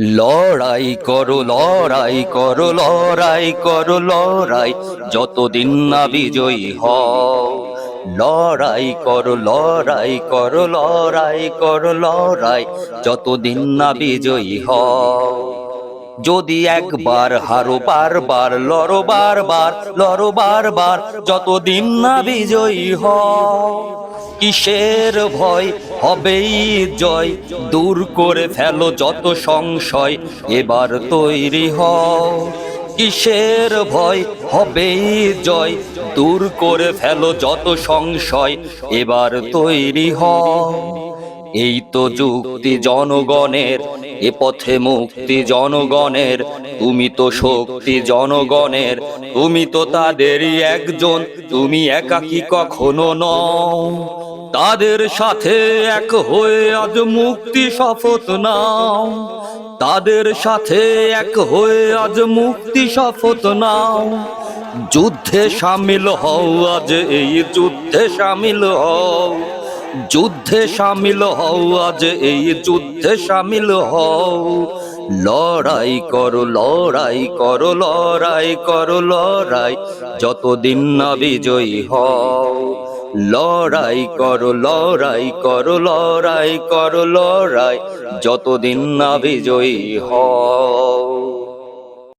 লড়াই করো লড়াই করো লড়াই করো, লড়াই। যতদিন না বিজয়ী হও, লড়াই করো লড়াই করো লড়াই করো, লড়াই। যতদিন না বিজয়ী হও, যদি একবার হারো, বারবার লড়ো বারবার লড়ো, বারবার, যতদিন না বিজয়ী হও। কিসের ভয়? হবেই জয়। দূর করে ফেলো যত সংশয়, এবার তৈরি হও। কিসের ভয়? হবেই জয়। দূর করে ফেলো যত সংশয়, এবার তৈরি হও। এই তো যুক্তি জনগণের, এ পথে মুক্তি জনগণের। তুমি তো শক্তি জনগণের, তুমি তো তাদেরই একজন। তুমি একাকি কখনো নও। তাদের সাথে এক হয়ে আজ মুক্তি শপথ নাও। তাদের সাথে এক হয়ে আজ মুক্তি শপথ নাও। যুদ্ধে সামিল হও, আজ এই যুদ্ধে সামিল হও। যুদ্ধে সামিল হও, আজ এই যুদ্ধে সামিল হও। লড়াই করো লড়াই করো লড়াই করো, লড়াই, যতদিন না বিজয়ী হও। লড়াই করো লড়াই করো লড়াই করো লড়াই। যতদিন না বিজয়ী হও।